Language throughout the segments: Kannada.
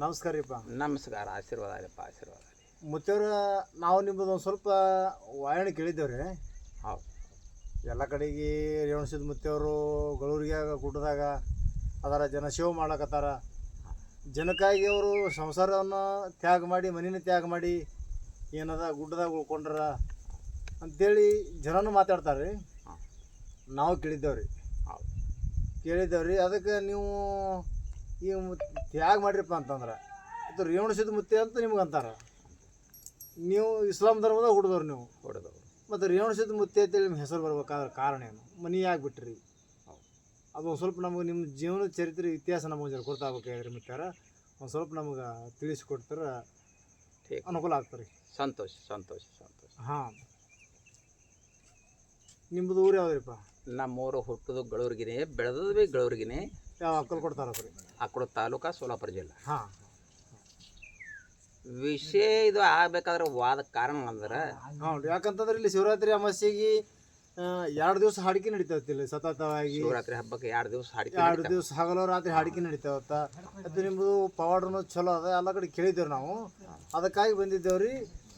ನಮಸ್ಕಾರ ರೀಪ್ಪ. ನಮಸ್ಕಾರ ಆಶೀರ್ವಾದ ರೀಪ್ಪ ಆಶೀರ್ವಾದ ರೀ ನಾವು ನಿಮ್ಮದು ಒಂದು ಸ್ವಲ್ಪ ಕೇಳಿದ್ದೇವೆ ರೀ ಹೌದು. ಎಲ್ಲ ಕಡೆಗೆ ರೇವಣಸಿದ ಮುತ್ತೆಯವರು ಗಳೂರಿಗೆ ಗುಡ್ಡದಾಗ ಅದರ ಜನ ಸೇವೆ ಮಾಡಕತ್ತಾರ ಜನಕ್ಕಾಗಿ ಅವರು ಸಂಸಾರವನ್ನು ತ್ಯಾಗ ಮಾಡಿ ಮನಿನ ತ್ಯಾಗ ಮಾಡಿ ಏನದ ಗುಡ್ಡದಾಗ ಉಳ್ಕೊಂಡ್ರ ಅಂಥೇಳಿ ಜನನೂ ಮಾತಾಡ್ತಾರೆ ರೀ ನಾವು ನಾವು ಕೇಳಿದ್ದೇವ್ರಿ. ಕೇಳಿದ್ದೇವೆ ರೀ ಅದಕ್ಕೆ ನೀವು ಈ ಮು- ತ್ಯಾಗ ಮಾಡ್ರಿಪ್ಪ ಅಂತಂದ್ರೆ ಇದು ರೇವಣಸಿದ ಮುತ್ತೆ ಅಂತ ನಿಮ್ಗೆ ಅಂತಾರೆ. ನೀವು ಇಸ್ಲಾಂ ಧರ್ಮದಾಗ ಹುಡ್ದವ್ರು ನೀವು. ಹೊಡೆದವ್ರು ಮತ್ತು ರೇವಣಸಿದ ಮುತ್ತೆ ಅಂತೇಳಿ ನಿಮ್ಮ ಹೆಸರು ಬರ್ಬೇಕಾದ್ರೆ ಕಾರಣ ಏನು? ಮನಿ ಯಾಕೆ ಬಿಟ್ರಿ ಅದು ಒಂದು ಸ್ವಲ್ಪ ನಮಗೆ ನಿಮ್ಮ ಜೀವನ ಚರಿತ್ರೆ ಇತಿಹಾಸ ನಮಗೆ ಜರ ಗೊತ್ತಾಗಬೇಕಾಗ್ರಿ ಮಿತ್ತಾರ ಒಂದು ಸ್ವಲ್ಪ ನಮಗೆ ತಿಳಿಸಿಕೊಡ್ತಾರೆ ಅನುಕೂಲ ಆಗ್ತಾರೆ ಸಂತೋಷ ಸಂತೋಷ ಸಂತೋಷ. ಹಾಂ. ನಿಮ್ಮದು ಊರು ಯಾವ್ದ್ರಿಪ್ಪ? ನಮ್ಮೂರು ಹುಟ್ಟದು ಗಳೂರ್ಗಿನೇ ಬೆಳೆದದ್ದು ಭೀ ಗಳೂರ್ಗಿನೇ. ರೀ ಆಕಳು ತಾಲೂಕಾ ಸೋಲಾಪುರ ಜಿಲ್ಲೆ. ಹಾಂ. ವಿಷಯ ಇದು ಆಗ್ಬೇಕಾದ್ರೆ ವಾದ ಕಾರಣ ಅಂದ್ರೆ ಯಾಕಂತಂದ್ರೆ ಇಲ್ಲಿ ಶಿವರಾತ್ರಿ ಅಮಾಸ್ಯೆಗೆ ಎರಡು ದಿವಸ ಹಾಡಿಕೆ ನಡೀತಾವತ್ತಿಲ್ಲ ಇಲ್ಲಿ ಸತತವಾಗಿ. ಶಿವರಾತ್ರಿ ಹಬ್ಬಕ್ಕೆ ಎರಡು ದಿವಸ ಹಾಡಿಕೆ ಎರಡು ನಡೀತಾವೆ. ದಿವಸ ಹಗಲು ರಾತ್ರಿ ಹಾಡಿಕೆ ನಡೀತಾವತ್ತ ಅದು ನಿಮ್ಮದು ಪವಾಡನು ಚಲೋ ಅದ ಎಲ್ಲ ಕಡೆ ಕೇಳಿದ್ದೇವೆ ನಾವು. ಅದಕ್ಕಾಗಿ ಬಂದಿದ್ದೇವ್ರಿ.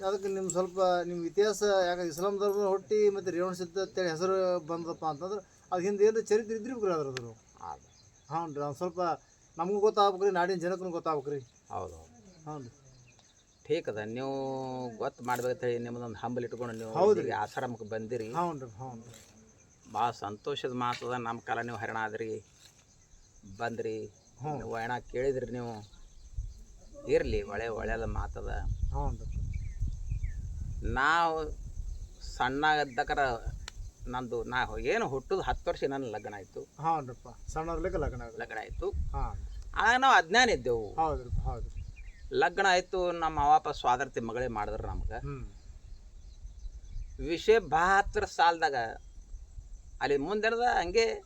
ಅದಕ್ಕೆ ನಿಮ್ಮ ಸ್ವಲ್ಪ ನಿಮ್ಮ ಇತಿಹಾಸ ಯಾಕೆ ಇಸ್ಲಾಂ ಧರ್ಮ ಹುಟ್ಟಿ ಮತ್ತು ರೇವಣ ಸಿದ್ಧ ಅಂತೇಳಿ ಹೆಸರು ಬಂದಪ್ಪ ಅಂತಂದ್ರೆ ಅದು ಹಿಂದೆ ಏನು ಚರಿತ್ರೆ ಇದ್ರಿ ಗುರು ಅದ್ರದ್ದು ಹೌದು ಹಾಂ ರೀ ಒಂದು ಸ್ವಲ್ಪ ನಮಗೂ ಗೊತ್ತಾಗ್ಬೇಕ್ರಿ ನಾಡಿನ ಜನಕ್ಕೂ ಗೊತ್ತಾಗ್ಬೇಕ್ರಿ. ಹೌದು. ಹೌದು ಹಾಂ ರೀ ಠೀಕ್ ಅದ ನೀವು ಗೊತ್ತು ಮಾಡ್ಬೇಕಂತ ಹೇಳಿ ನಿಮ್ಮದೊಂದು ಹಂಬಲ್ ಇಟ್ಕೊಂಡು ನೀವು ಹೌದು ರೀ ಆಶ್ರಮಕ್ಕೆ ಬಂದಿರಿ. ಹ್ಞೂ ರೀ ಹ್ಞೂ ರೀ ಭಾಳ ಸಂತೋಷದ ಮಾತದ ನಮ್ಮ ಕಾಲ ನೀವು ಹರಣ ಆದ್ರಿ. ಬಂದ್ರಿ ಹ್ಞೂ. ಹೆಣ ಕೇಳಿದ್ರಿ ನೀವು. ಇರಲಿ ಒಳ್ಳೆ ಒಳ್ಳೆಯದ ಮಾತದ ಹ್ಞೂ ರೀ ನಾವು ಸಣ್ಣ ಇದ್ದಕರ ನಂದು ನಾ ಏನು ಹುಟ್ಟುದು ಹತ್ತು ವರ್ಷ ನನ್ನ ಲಗ್ನ ಆಯಿತು. ಹಾಂ ರೀಪ್ಪ ಸಣ್ಣವ್ರಲಿಕ್ಕೆ ಲಗ್ನ ಆಗ ಲಗ್ನ ಆಯಿತು. ಹಾಂ. ಆಗ ನಾವು ಅಜ್ಞಾನ ಇದ್ದೆವು. ಹೌದು ಹೌದು. ಲಗ್ನ ಆಯಿತು ನಮ್ಮ ಅವಾಪ ಸ್ವಾದರ್ತಿ ಮಗಳೇ ಮಾಡಿದ್ರು ನಮ್ಗೆ. ಹ್ಞೂ ವಿಷಯ ಬಹತ್ತರ ಸಾಲದಾಗ ಅಲ್ಲಿ ಮುಂದೆ ಹಂಗೆ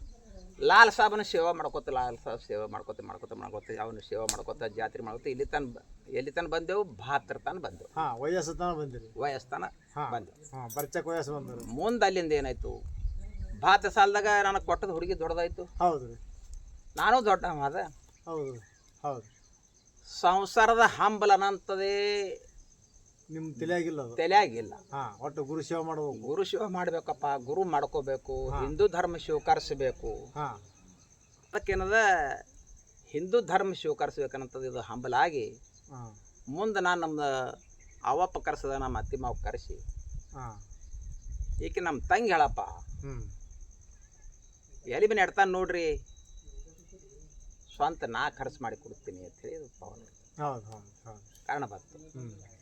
ಲಾಲ್ ಸಾಬನ ಸೇವೆ ಮಾಡ್ಕೊತ ಲಾಲ್ ಸಾಬ್ ಸೇವೆ ಮಾಡ್ಕೊತ ಮಾಡ್ಕೋತ ಮಾಡ್ಕೊತ ಅವನು ಸೇವೆ ಮಾಡ್ಕೊತ ಜಾತ್ರೆ ಮಾಡ್ಕೊತ ಇಲ್ಲಿ ತನ ಎಲ್ಲಿ ತನ ಬಂದೆವು? ಭಾತ್ರ ತನ ಬಂದೆವು. ಹಾಂ ವಯಸ್ಸು ತನ ಬಂದಿರಿ. ವಯಸ್ಸು ಹಾಂ ಬಂದೆವು. ಹಾಂ ವಯಸ್ಸು ಬಂದರು ಮುಂದೆ ಅಲ್ಲಿಂದ ಏನಾಯ್ತು? ಭಾತ ಸಾಲದಾಗ ನನಗೆ ಕೊಟ್ಟದ ಹುಡುಗಿ ದೊಡ್ಡದಾಯ್ತು. ಹೌದು ರೀ. ನಾನು ದೊಡ್ಡ ಅದ. ಹೌದು ಹೌದು ಸಂಸಾರದ ಹಂಬಲನಂತದೇ ನಿಮ್ಮ ತಲೆಯಾಗಿಲ್ಲ ಅದು? ತಲೆಯಾಗಿಲ್ಲ. ಹಾಂ ಒಟ್ಟು ಗುರು ಸೇವೆ ಮಾಡಬೇಕು. ಗುರು ಶಿವ ಮಾಡ್ಬೇಕಪ್ಪ ಗುರು ಮಾಡ್ಕೋಬೇಕು ಹಿಂದೂ ಧರ್ಮ ಸ್ವೀಕರಿಸಬೇಕು. ಹಾಂ. ಅದಕ್ಕೇನದ ಹಿಂದೂ ಧರ್ಮ ಸ್ವೀಕರಿಸ್ಬೇಕನ್ನಂಥದ್ದು ಇದು ಹಂಬಲಾಗಿ ಹಾಂ. ಮುಂದೆ ನಾನು ನಮ್ಮ ಅವಪ್ಪ ಕರೆಸದ ನಮ್ಮ ಅತ್ತಿ ಮಾವು ಕರೆಸಿ. ಹಾಂ. ಈಕೆ ನಮ್ಮ ತಂಗಿ ಹೇಳಪ್ಪ. ಎಲ್ಲಿ ಬಿನ ಎಡ್ತಾನೆ ನೋಡ್ರಿ. ಸ್ವಂತ ನಾ ಖರ್ಚು ಮಾಡಿ ಕೊಡ್ತೀನಿ ಅಂತ ಹೇಳಿ ಇದು ಪವನ್. ಹೌದು ಹೌದು ಹೌದು. ಕಾರಣ ಬಂತು. ಹ್ಞೂ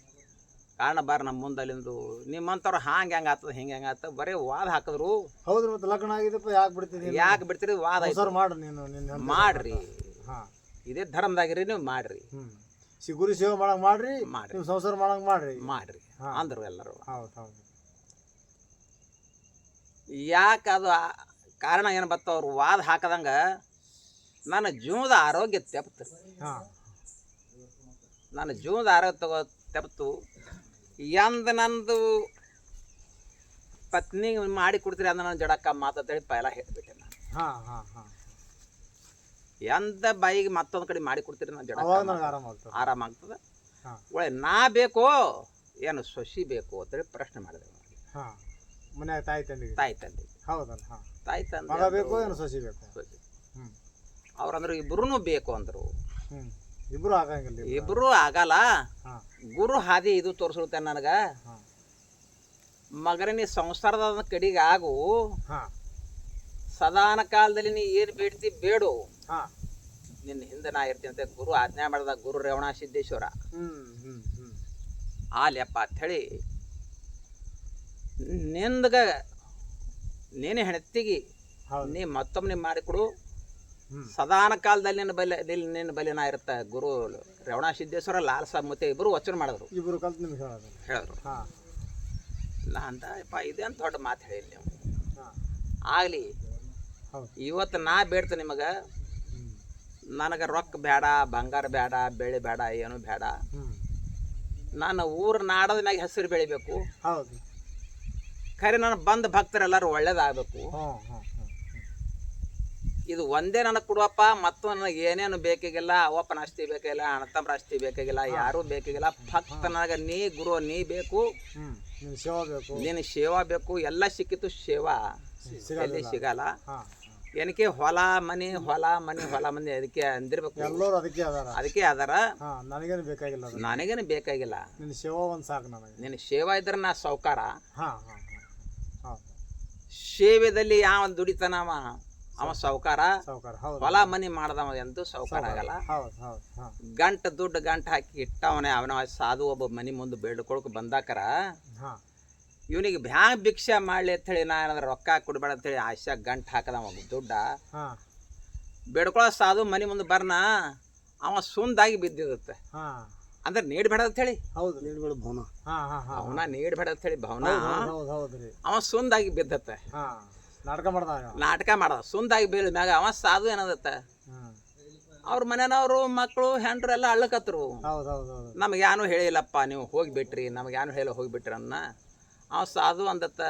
ಕಾರಣ ಬಾರ ನಮ್ಮ ಮುಂದೆ ಅಲ್ಲಿಂದು ನಿಮ್ಮಂಥವ್ರು ಹಾಂಗೆ ಹೆಂಗೆ ಆಗ್ತದೆ ಹಿಂಗೆ ಹೆಂಗೆ ಆಗ್ತದೆ ಬರೀ ವಾದ ಹಾಕಿದ್ರು. ಹೌದು ಮತ್ತೆ ಲಗ್ನ ಆಗಿದಪ್ಪ ಯಾಕೆ ಬಿಡ್ತೀನಿ ಯಾಕೆ ಬಿಡ್ತೀರಿ? ವಾದ ಸರ್ ಮಾಡು ನೀನು ನಿನ್ನ ಮಾಡ್ರಿ. ಹಾಂ. ಇದೇ ಧರ್ಮದಾಗಿರಿ ನೀವು ಮಾಡ್ರಿ. ಹ್ಞೂ ಗುರು ಸೇವೆ ಮಾಡಂಗೆ ಮಾಡ್ರಿ ಮಾಡ್ರಿ. ನೀವು ಸಂಸಾರ ಮಾಡಂಗೆ ಮಾಡ್ರಿ. ಮಾಡ್ರಿ. ಅಂದರು ಎಲ್ಲರೂ. ಹೌದು ಹೌದು. ಯಾಕೆ ಅದು ಕಾರಣ ಏನು ಬತ್ತ ಅವ್ರು ವಾದ ಹಾಕದಂಗ ನನ್ನ ಜೀವನದ ಆರೋಗ್ಯ ತೆಪ್ತು. ಹಾಂ. ನನ್ನ ಜೀವನದ ಆರೋಗ್ಯ ತಗೋ ತೆಪ್ತು. ಎಂದ ನಂದು ಪತ್ನಿ ಮಾಡಿ ಕೊಡ್ತೀರಿ ಅಂದ್ರೆ ನನ್ನ ಜಡಕ್ಕ ಮಾತಂತೇಳಿ ಪೈಲ ಹೇಳ್ಬಿಟ್ಟೆ ನಾನು. ಹಾಂ ಹಾಂ ಹಾಂ. ಎಂದ ಬಾಯಿಗೆ ಮತ್ತೊಂದು ಕಡೆ ಮಾಡಿ ಕೊಡ್ತೀರಿ ನನ್ನ ಜಡ ಅವಾಗ ನನಗೆ ಆರಾಮ ಆಗ್ತದೆ. ಆರಾಮ ಆಗ್ತದೆ? ಹಾಂ. ಒಳ್ಳೆ ನಾ ಬೇಕೋ ಏನು ಸೊಸಿ ಬೇಕು ಅಂತೇಳಿ ಪ್ರಶ್ನೆ ಮಾಡಿದೆ. ಹಾಂ. ಮನ್ಯಾಗ ತಾಯಿ ತಂದಿಗೆ ತಾಯಿ ತಂದೆ ಹೌದಲ್ಲ ಹಾಂ. ತಾಯಿ ತಂದೆ ಮಗ ಬೇಕು ಏನು ಸೊಸಿ ಬೇಕು. ಹ್ಞೂ ಅವ್ರಂದ್ರು ಇಬ್ರು ಬೇಕು ಅಂದರು. ಹ್ಞೂ ಇಬ್ಬರು ಆಗಂಗಿಲ್ಲ ಇಬ್ರು. ಇಬ್ರು ಆಗಲ್ಲ. ಗುರು ಹಾದಿ ಇದು ತೋರಿಸುತ್ತೆ ನನಗೆ. ಮಗರೇ ಮಗನ ನೀ ಸಂಸಾರದ ಕಡೆಗೆ ಆಗು. ಹಾಂ. ಸದಾನ ಕಾಲದಲ್ಲಿ ನೀ ಏನು ಬೇಡ್ತಿ ಬೇಡು. ಹಾಂ. ನಿನ್ನ ಹಿಂದೆ ನಾ ಇರ್ತೀನಿ ಅಂತ ಗುರು ಆಜ್ಞೆ ಮಾಡಿದ ಗುರು ರೇವಣ ಸಿದ್ದೇಶ್ವರ. ಆಲ್ಯಪ್ಪ ಅಂಥೇಳಿ ನಿಂದಗ ನೀನು ಹೆಣತಿಗಿ. ಹೌದು. ನೀ ಮತ್ತೊಮ್ಮೆ ಮಾಡಿಕೊಡು. ಸದಾನ ಕಾಲದಲ್ಲಿ ನಿನ್ನ ಬಲಿ ನಿನ್ನ ನಿನ್ನ ಬಲಿನ ಇರುತ್ತ ಗುರು ರೇವಣ ಸಿದ್ದೇಶ್ವರ ಲಾಲ್ ಸಾಬ್ ಮತ್ತೆ ಇಬ್ಬರು ವಚನ ಮಾಡಿದ್ರು. ಇಬ್ಬರು ಕಲ್ತು ನಿಮ್ಗೆ ಹೇಳೋದು. ಹೇಳಿದ್ರು. ಇಲ್ಲ ಅಂತ ಯಪ್ಪ ಅಂತ ದೊಡ್ಡ ಮಾತು ಹೇಳಿ ನೀವು. ಆಗಲಿ ಇವತ್ತು ನಾ ಬೇಡ್ತೆ ನಿಮಗೆ. ನನಗೆ ರೊಕ್ಕ ಬೇಡ ಬಂಗಾರ ಬೇಡ ಬೆಳೆ ಬೇಡ ಏನು ಬೇಡ ನಾನು ಊರ ನಾಡದ ಮ್ಯಾಗ ಹೆಸರು ಬೆಳಿಬೇಕು. ಹೌದು. ಖರೆ ನಾನು ಬಂದ ಭಕ್ತರೆಲ್ಲರೂ ಒಳ್ಳೇದಾಗಬೇಕು. ಇದು ಒಂದೇ ನನಗೆ ಕೊಡುವಪ್ಪ ಮತ್ತು ನನಗೆ ಏನೇನು ಬೇಕಾಗಿಲ್ಲ ಅವಪ್ಪನ ಆಸ್ತಿ ಬೇಕಾಗಿಲ್ಲ ಅಣ್ಣತಮ್ಮ ಅಷ್ಟಿ ಬೇಕಾಗಿಲ್ಲ ಯಾರೂ ಬೇಕಾಗಿಲ್ಲ. ಭಕ್ತನಾಗ ನನಗೆ ನೀ ಗುರು ನೀ ಬೇಕು. ನೀನು ಸೇವಾ ಬೇಕು. ಎಲ್ಲ ಸಿಕ್ಕಿತು ಸೇವಾ. ಎಲ್ಲಿ ಸಿಗಲ್ಲ. ಏನಕ್ಕೆ ಹೊಲ ಮನೆ ಹೊಲ ಮನೆ ಹೊಲ ಮನೆ ಅದಕ್ಕೆ ಅಂದಿರ್ಬೇಕು. ಎಲ್ಲರೂ ಅದಕ್ಕೆ ಅದಾರ. ಅದಕ್ಕೆ ಅದಾರ. ನನಗೇನು ಬೇಕಾಗಿಲ್ಲ ನನಗೇನು ಬೇಕಾಗಿಲ್ಲ. ನಿನ್ನ ಸೇವಾ ಒಂದು ಸಾಕು ನನಗೆ. ನಿನ್ನ ಸೇವಾ ಇದ್ರೆ ನಾ ಸಾವುಕಾರ. ಸೇವೆದಲ್ಲಿ ಯಾವ ದುಡಿತಾನ ಅವ ಸಾವ್ಕಾರ. ಹೌದು. ಹೊಲ ಮನಿ ಮಾಡ್ದವ ಎಂದು ಸಾವ್ಕಾರ ಆಗಲ್ಲ. ಹೌದು ಹೌದು ಗಂಟ ದುಡ್ಡು ಗಂಟ ಹಾಕಿ ಇಟ್ಟವನೇ ಅವನ ಸಾಧು ಒಬ್ಬ ಮನಿ ಮುಂದೆ ಬೇಡ್ಕೊಳಕ್ ಬಂದಾಕರ. ಹಾಂ. ಇವನಿಗೆ ಭ್ಯಾ ಭಿಕ್ಷೆ ಮಾಡ್ಲಿ ಅಂತೇಳಿ ನಾ ಏನಾದ್ರೆ ರೊಕ್ಕ ಕೊಡ್ಬೇಡ ಅಂತೇಳಿ ಆಶಾ ಗಂಟ ಹಾಕದವ ದುಡ್ಡ. ಹಾಂ. ಬೇಡ್ಕೊಳ್ಳೋ ಸಾಧು ಮನಿ ಮುಂದೆ ಬರ್ನ ಅವ ಸುಂದಾಗಿ ಬಿದ್ದಿರುತ್ತೆ. ಹಾಂ. ಅಂದ್ರೆ ನೀಡ್ಬೇಡ ಅಂತೇಳಿ ಹೌದು. ನೀಡ್ಬೇಡ ಭವನ. ಅವನ ನೀಡ್ಬೇಡ ಭವನ. ಹೌದು ಹೌದು ರೀ. ಅವ ಸುಂದಾಗಿ ಬಿದ್ದತ್ತೆ ನಾಟಕ ಮಾಡ್ದಾಗ ನಾಟಕ ಮಾಡದ. ಸುಂದಾಗಿ ಬೀಳ ಮ್ಯಾಗ ಅವ ಸಾಧು ಏನದತ್ತ? ಅವ್ರ ಮನೆಯವರು ಮಕ್ಕಳು ಹೆಂಡ್ರು ಎಲ್ಲ ಅಳ್ಳಕತ್ರು ಹೌದು ಹೌದು ಹೌದು ನಮಗೆ ಯಾನು ಹೇಳಿಲ್ಲಪ್ಪ ನೀವು ಹೋಗಿಬಿಟ್ರಿ ನಮಗೆ ಯಾನು ಹೇಳಿ ಹೋಗಿಬಿಟ್ರಿ ಅನ್ನ. ಅವ ಸಾಧು ಅಂದತ್ತ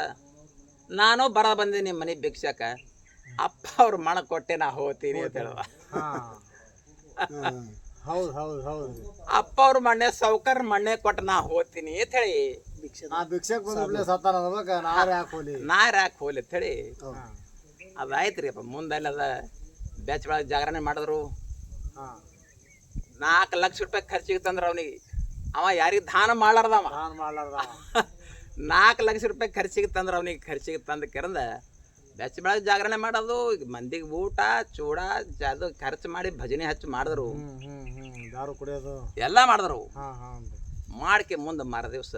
ನಾನು ಬರ ಬಂದೆ ನಿಮ್ಮ ಮನೆ ಭಿಕ್ಷಕ. ಅಪ್ಪ ಅವ್ರ ಮಣ ಕೊಟ್ಟೆ ನಾ ಹೋಗ್ತೀನಿ ಅಂತ ಹೇಳುವ. ಹಾಂ. ಹೌದು ಹೌದು ಹೌದು. ಅಪ್ಪ ಅವ್ರ ಮಣ್ಣೆ ಸೌಕರ್ ಮಣ್ಣೆ ಕೊಟ್ಟು ನಾ ಹೋಗ್ತೀನಿ ಅಂತ ಹೇಳಿ. ಭಿಕ್ಷಕ್ ಸತ್ತಾನ ಅನ್ಬೇಕ ನಾರೇ ಯಾಕೆ ಹೋಲಿ ನಾರ್ ಯಾಕೆ ಹೋಗ್ಲಿ ಅಂತ ಹೇಳಿ ಹಾಂ. ಅದಾಯ್ತು ರೀ ಅಪ್ಪ ಮುಂದೆ ಅದ ಬ್ಯಾಚ್ ಒಳಗೆ ಜಾಗರಣೆ ಮಾಡಿದ್ರು. ಹಾಂ. ನಾಲ್ಕು ಲಕ್ಷ ರೂಪಾಯಿ ಖರ್ಚಿಗೆ ತಂದ್ರ ಅವನಿಗೆ ಅವ ಯಾರಿಗೆ ದಾನ ಮಾಡ್ಲಾರ್ದವ. ನಾಲ್ಕು ಲಕ್ಷ ರೂಪಾಯಿ ಖರ್ಚಿಗೆ ತಂದ್ರ ಅವನಿಗೆ ಖರ್ಚಿಗೆ ತಂದ ಕೆರಂದ ಬೆಚ್ಚ ಬೆಳಗ್ಗೆ ಜಾಗರಣೆ ಮಾಡೋದು ಈಗ ಮಂದಿಗೆ ಊಟ ಚೂಡ ಅದು ಖರ್ಚು ಮಾಡಿ ಭಜನೆ ಹಚ್ಚಿ ಮಾಡಿದ್ರು. ಎಲ್ಲ ಮಾಡಿದ್ರು. ಮಾಡ್ಕೆ ಮುಂದೆ ಮಾರ ದಿವಸ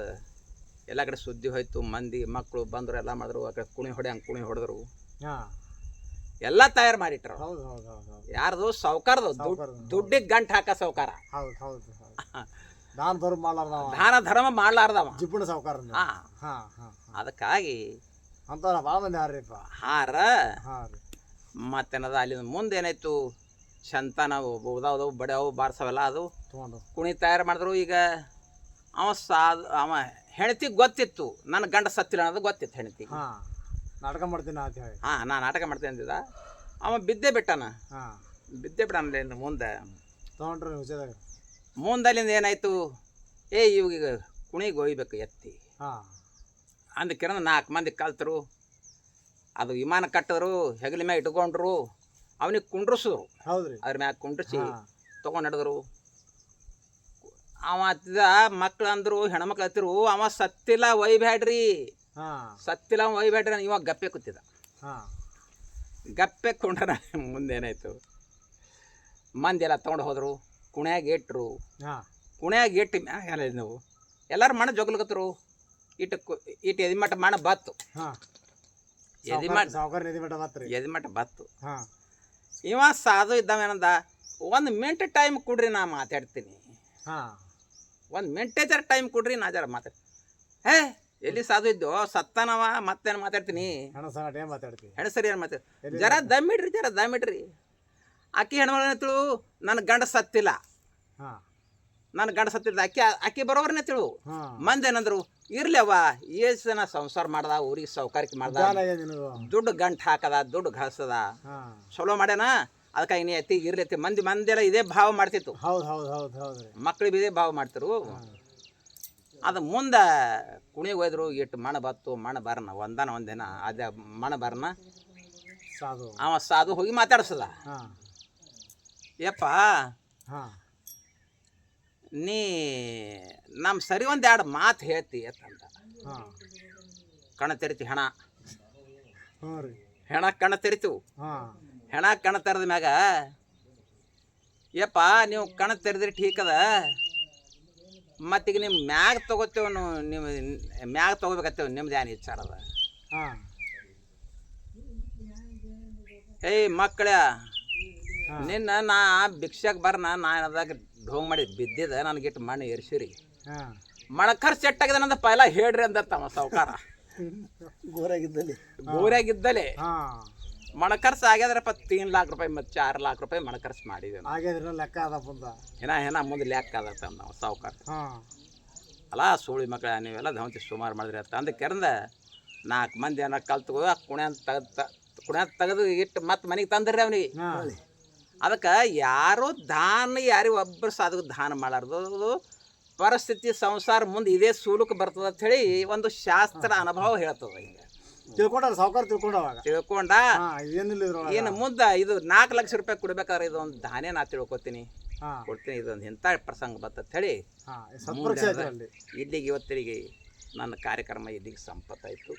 ಎಲ್ಲ ಕಡೆ ಸುದ್ದಿ ಹೋಯ್ತು ಮಂದಿ ಮಕ್ಕಳು ಬಂದರು ಎಲ್ಲ ಮಾಡಿದ್ರು ಆ ಕಡೆ ಕುಣಿ ಹೊಡೆ ಹಂಗೆ ಕುಣಿ ಹೊಡೆದ್ರು. ಹಾಂ. ಎಲ್ಲ ತಯಾರು ಮಾಡಿಟ್ರು. ಯಾರ್ದು? ಸಾವ್ಕಾರ್ದು. ದುಡ್ಡಿಗೆ ಗಂಟು ಹಾಕ ಸಾವ್ಕಾರ. ಹೌದು ಧರ್ಮ ಮಾಡ್ಲಾರ್ದವ. ದಾನ ಧರ್ಮ ಮಾಡ್ಲಾರ್ದವ. ಜಿಪುಣ ಸಾವುಕಾರ ಹಾ. ಹಾಂ ಹಾಂ ಅದಕ್ಕಾಗಿ ಅಂತ ಭಾಳ ಮಂದಿ ಹಾರ. ಮತ್ತೇನದ ಅಲ್ಲಿ ಮುಂದೆ ಏನಾಯ್ತು ಉದಾವ್ದವು ಬಡ್ಯಾವು ಬಡಿಯವು ಬಾರ್ಸವೆಲ್ಲ ಅದು ಕುಣಿ ತಯಾರು ಮಾಡಿದ್ರು. ಈಗ ಅವ ಸಾ ಅವ ಹೆಂಡತಿ ಗೊತ್ತಿತ್ತು. ನನ್ನ ಗಂಡ ಸತ್ತಿಲ್ಲ ಅನ್ನೋದು ಗೊತ್ತಿತ್ತು ಹೆಂಡತಿ ಹಾಂ ನಾಟಕ ಮಾಡ್ತೀನಿ ಅಂತ ಹೇಳಿ. ಹಾಂ ನಾ ನಾಟಕ ಮಾಡ್ತೇನೆ ಅಂದಿದ್ದ. ಅವ ಬಿದ್ದೆ ಬಿಟ್ಟಾನ. ಹಾಂ. ಬಿದ್ದೆ ಬಿಟ್ಟಾನ ಮುಂದೆ. ತೊಗೊಂಡ್ರಿ ಮುಂದಲ್ಲಿಂದ ಏನಾಯ್ತು? ಏ ಇವಾಗ ಕುಣಿಗೆ ಒಯ್ಬೇಕು ಎತ್ತಿ. ಅಂದ ಕಿರಣ ನಾಲ್ಕು ಮಂದಿ ಕಲ್ತರು. ಅದು ವಿಮಾನ ಕಟ್ಟಿದ್ರು ಹೆಗಲ ಮ್ಯಾಗ ಇಟ್ಕೊಂಡ್ರು. ಅವನಿಗೆ ಕುಂಡ್ರಸಿದ್ರು ಹೌದು ರೀ ಅದ್ರ ಮ್ಯಾಗ ಕುಂಡ್ರಿಸಿ ತಗೊಂಡು ತೊಗೊಂಡು ನಡೆದ್ರು. ಅವ ಹತ್ತಿದ ಮಕ್ಳು ಅಂದ್ರು ಹೆಣ್ಮಕ್ಳು ಹತ್ತಿರು ಅವ ಸತ್ತಿಲ್ಲ ಒಯ್ಬ್ಯಾಡ್ರಿ. ಹಾಂ. ಸತ್ತಿಲ್ಲ ಅವ ಒಯ್ಬ್ಯಾಡ್ರಿ ಇವಾಗ ಗಪ್ಪೆ ಕೂತಿದ. ಹಾಂ. ಗಪ್ಪೆ ಕುಂಡ್ರ ಮುಂದೇನಾಯ್ತು? ಮಂದಿ ಎಲ್ಲ ತೊಗೊಂಡು ಹೋದ್ರು ಕುಣ್ಯಾಗ ಇಟ್ಟರು ಹಾಂ. ಕುಣ್ಯಾಗ ಇಟ್ಟು ಮ್ಯಾಗ ನೀವು ಎಲ್ಲರೂ ಮಣ ಜೊಗ್ಲಕತ್ರು ಇಟ್ಟು ಇಟ್ಟು ಎದಿಮಠ ಮಣ ಬತ್ತು. ಹಾಂ. ಎದಿಮಠ ಬತ್ತು ಹಾಂ. ಇವ ಸಾಧು ಇದ್ದವೇನಂದ ಒಂದು ಮಿಂಟ್ ಟೈಮ್ ಕೊಡ್ರಿ ನಾ ಮಾತಾಡ್ತೀನಿ. ಹಾಂ. ಒಂದು ಮೆಂಟೇಜರ್ ಜರ ಟೈಮ್ ಕೊಡ್ರಿ ನಾ ಜರ ಏ ಹೇ ಎಲ್ಲಿ ಸಾಧು ಇದ್ದು ಸತ್ತಾನವ ಮತ್ತೇನು ಮಾತಾಡ್ತೀನಿ? ಹಣ ಸರಿ ಏನು ಮಾತಾಡ್ತೀನಿ ಹೆಣಸರಿ ಏನು ಮಾತಾಡ್ ಎಲ್ಲಿ ಜರ ದಮ್ಮಿಡ್ರಿ ಜರ ದಮ್ಮಿಡ್ರಿ ಆಕಿ ತಿಳು ನನ್ನ ಗಂಡ ಸತ್ತಿಲ್ಲ. ಹಾಂ. ನನ್ನ ಗಂಡ ಸತ್ತಿಲ್ಲ ಅಕ್ಕಿ ಅಕ್ಕಿ ಬರೋವ್ರನ್ನೇ ತಿಳು. ಮಂದೇನಂದ್ರು ಮಂದಿ ಏನಂದ್ರು ಇರ್ಲಿ ಅವ್ವ ಏಸ್ ಜನ ಸಂಸಾರ ಮಾಡ್ದ ಊರಿಗೆ ಸೌಕರ್ಯ ಮಾಡ್ದ. ದುಡ್ಡು ಗಂಟು ಹಾಕದ ದುಡ್ಡು ಘಳಸದ ಚಲೋ ಮಾಡ್ಯಾನ? ಅದಕ್ಕಾಗಿ ನೀ ಎತ್ತಿ ಇರ್ಲಿ ಎತ್ತಿ ಮಂದಿ ಮಂದಿ ಎಲ್ಲ ಇದೇ ಭಾವ ಮಾಡ್ತಿತ್ತು. ಹೌದು ಹೌದು ಹೌದು ಹೌದು ರೀ. ಮಕ್ಳಿಗೆ ಇದೇ ಭಾವ ಮಾಡ್ತಿರು. ಅದು ಮುಂದೆ ಕುಣಿಗೆ ಹೋದ್ರು ಇಟ್ಟು ಮಣ ಬತ್ತು ಮಣ ಬರ್ನ ಒಂದನ ಒಂದಿನ ಅದೇ ಮಣ ಬರ್ನ ಸಾಧು. ಅವ ಸಾಧು ಹೋಗಿ ಮಾತಾಡ್ಸದ. ಹಾಂ. ಯಪ್ಪ ಹಾಂ. ನೀ ನಮ್ಮ ಸರಿ ಒಂದು ಎರಡು ಮಾತು ಹೇಳ್ತಿ ಅಂತ. ಹಾಂ. ಕಣ ತೆರಿತಿ ಹೆಣ. ಹ್ಞೂ ರೀ. ಹೆಣ ಕಣ ತೆರಿತು. ಹಾಂ. ಹೆಣ ಕಣ ತೆರೆದ ಮ್ಯಾಗ? ಯಪ್ಪ ನೀವು ಕಣ ತೆರೆದ್ರಿ ಠೀಕ್ ಅದ. ಮತ್ತೀಗ ನಿಮ್ಮ ಮ್ಯಾಗ ತಗೋತೇವೆ ನೀವು ಮ್ಯಾಗ ತಗೋಬೇಕತ್ತೇವೆ ನಿಮ್ದು ಏನು ವಿಚಾರ ಅದ? ಹಾಂ. ಏಯ್ ಮಕ್ಕಳ ಹಾಂ. ನಿನ್ನ ನಾ ಭಿಕ್ಷಕ್ ಬರ್ನ ನಾ ಅದಾಗ ಢೋಂಗ್ ಮಾಡಿ ಬಿದ್ದಿದ ನನಗಿಟ್ಟು ಮಣ್ಣು ಏರ್ಸಿರಿ. ಹಾಂ. ಮಣ ಖರ್ಚು ಎಟ್ಟಾಗಿದೆ ನಂದ ಪೈಲ ಹೇಳ್ರಿ ಅಂದತ್ತವ ಸಾವುಕಾರ. ಗೋರಾಗಿದ್ದಲ್ಲಿ ಗೋರ್ಯಾಗಿದ್ದಲೆ ಹಾಂ ಮಣ ಖರ್ಚು ಆಗ್ಯದ್ರಪ್ಪ ತೀನ್ ಲಾಖ ರೂಪಾಯಿ ಮತ್ತು ಚಾರ್ ಲಾಖ ರೂಪಾಯಿ ಮಣ ಖರ್ಚು ಮಾಡಿದೆ ಆಗ್ಯದ್ರಿ ಲೆಕ್ಕ ಅದ ಮುಂದ. ಏನ ಏನ ಮುಂದೆ ಲೆಕ್ಕ ಅದತ್ತ ನಾವು ಸಾವುಕಾರ. ಹಾಂ. ಅಲ್ಲ ಸೋಳಿ ಮಕ್ಕಳ ನೀವೆಲ್ಲ ಧವಂತಿ ಸುಮಾರು ಮಾಡಿದ್ರೆ ಅಂತ ಅಂದ ಕೆರಂದ ನಾಲ್ಕು ಮಂದಿ ಏನ ಕಲ್ತು ಕುಣೆ ಅಂತ ತೆಗ್ದ ತಗದು ತೆಗೆದು ಇಟ್ಟು ಮತ್ತೆ ಮನೆಗೆ ತಂದ್ರಿ ಅವನಿಗೆ. ಹಾಂ. ಅದಕ್ಕೆ ಯಾರು ದಾನ ಯಾರಿ ಒಬ್ಬರು ಸಾಧಕ ದಾನ ಮಾಡಾರದು ಅದು ಪರಿಸ್ಥಿತಿ ಸಂಸಾರ ಮುಂದೆ ಇದೇ ಸೂಲಕ್ಕೆ ಬರ್ತದೆ ಅಂತ ಹೇಳಿ ಒಂದು ಶಾಸ್ತ್ರ ಅನುಭವ ಹೇಳ್ತದೆ ಹಿಂಗೆ. ತಿಳ್ಕೊಂಡಾರ ಸಾವುಕಾರ ತಿಳ್ಕೊಂಡ? ಹಾಂ ಏನಿಲ್ಲ ಇದ್ರೊಳಗೆ. ಏನು ಮುದ್ದ ಇದು ನಾಲ್ಕು ಲಕ್ಷ ರೂಪಾಯಿ ಕೊಡ್ಬೇಕಾದ್ರೆ ಇದೊಂದು ಧಾನ್ಯ ದಾನೇ ನಾ ತಿಳ್ಕೊತೀನಿ. ಹಾಂ. ಕೊಡ್ತೀನಿ ಇದೊಂದು ಇಂಥ ಪ್ರಸಂಗ ಬರ್ತದೆ ಹೇಳಿ. ಹಾಂ ಸತ್ಪರೀಕ್ಷೆ ಆಯ್ತು ಅಲ್ಲಿ. ಇಲ್ಲಿಗೆ ಇವತ್ತಿಗೆ ನನ್ನ ಕಾರ್ಯಕ್ರಮ ಇಲ್ಲಿಗೆ ಸಂಪತ್ತಾಯಿತು.